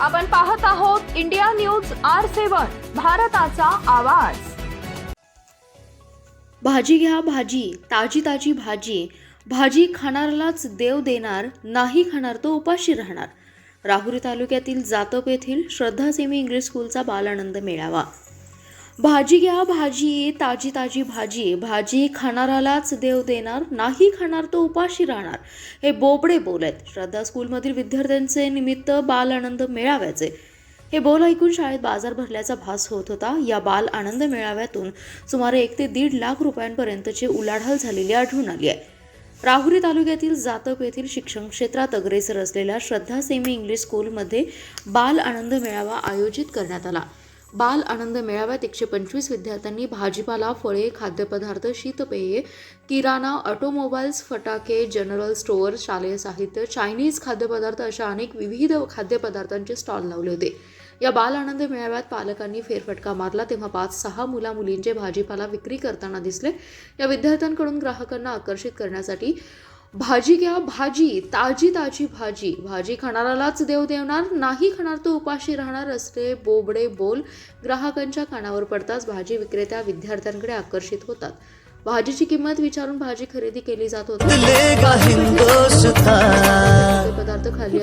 आपण पाहत आहोत इंडिया न्यूज आर सेवन भारताचा आवाज. भाजी घ्या भाजी ताजी ताजी भाजी. भाजी खाणाऱ्यालाच देव देणार नाही खाणार तो उपाशी राहणार. राहुरी तालुक्यातील जातप येथील श्रद्धा सेमी इंग्लिश स्कूलचा बालानंद मेळावा. भाजी घ्या भाजी ताजी ताजी भाजी. भाजी खाणारालाच देव देणार नाही खाणार तो उपाशी राहणार. हे बोबडे बोल आहेत. श्रद्धा स्कूलमधील विद्यार्थ्यांचे निमित्त बाल आनंद मेळाव्याचे. हे बोल ऐकून शाळेत बाजार भरल्याचा भास होत होता. या बाल आनंद मेळाव्यातून सुमारे एक ते दीड लाख रुपयांपर्यंतची उलाढाल झालेली आढळून आली आहे. राहुरी तालुक्यातील जातप येथील शिक्षण क्षेत्रात अग्रेसर असलेल्या श्रद्धा सेमी इंग्लिश स्कूलमध्ये बाल आनंद मेळावा आयोजित करण्यात आला. बाल आनंद मेळाव्यात एकशे पंचवीस विद्यार्थ्यांनी भाजीपाला फळे खाद्यपदार्थ शीतपेये किराणा ऑटोमोबाईल्स फटाके जनरल स्टोअर शालेय साहित्य चायनीज खाद्यपदार्थ अशा अनेक विविध खाद्यपदार्थांचे स्टॉल लावले होते. या बाल आनंद मेळाव्यात पालकांनी फेरफटका मारला तेव्हा पाच सहा मुला मुलींचे भाजीपाला विक्री करताना दिसले. या विद्यार्थ्यांकडून ग्राहकांना आकर्षित करण्यासाठी भाजी घ्या भाजी ताजी ताजी भाजी. भाजी खाणारालाच देव देवणार नाही खाणार तो उपाशी राहणार असले बोबडे बोल. ग्राहकांच्या कानावर पडताच भाजी विक्रेत्या विद्यार्थ्यांकडे आकर्षित होतात. भाजीची किंमत विचारून भाजी खरेदी केली जात होती. पदार्थ खाली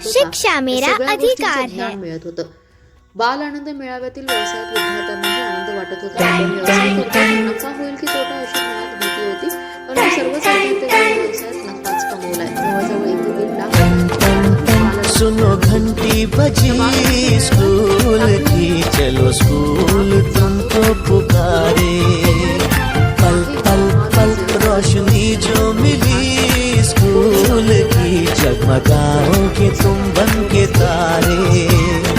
शिक्षा मेरा अधिकार है. मिळत होतं. बाल आनंद मेळाव्यातील व्यवसायात विद्यार्थ्यांनाही आनंद वाटत होता. पण व्यवसाय करताना नफा होईल की तोटा अशी मनात भीती होती. पण सर्वच विद्यार्थ्यांनी व्यवसायात नफाच कमवलाय. जवळजवळ एक ते दीड लाख सुनो घंटी बजी स्कूल की चलो स्कूल तुमको पुकारे. मगाओ के तुम बन के तारे।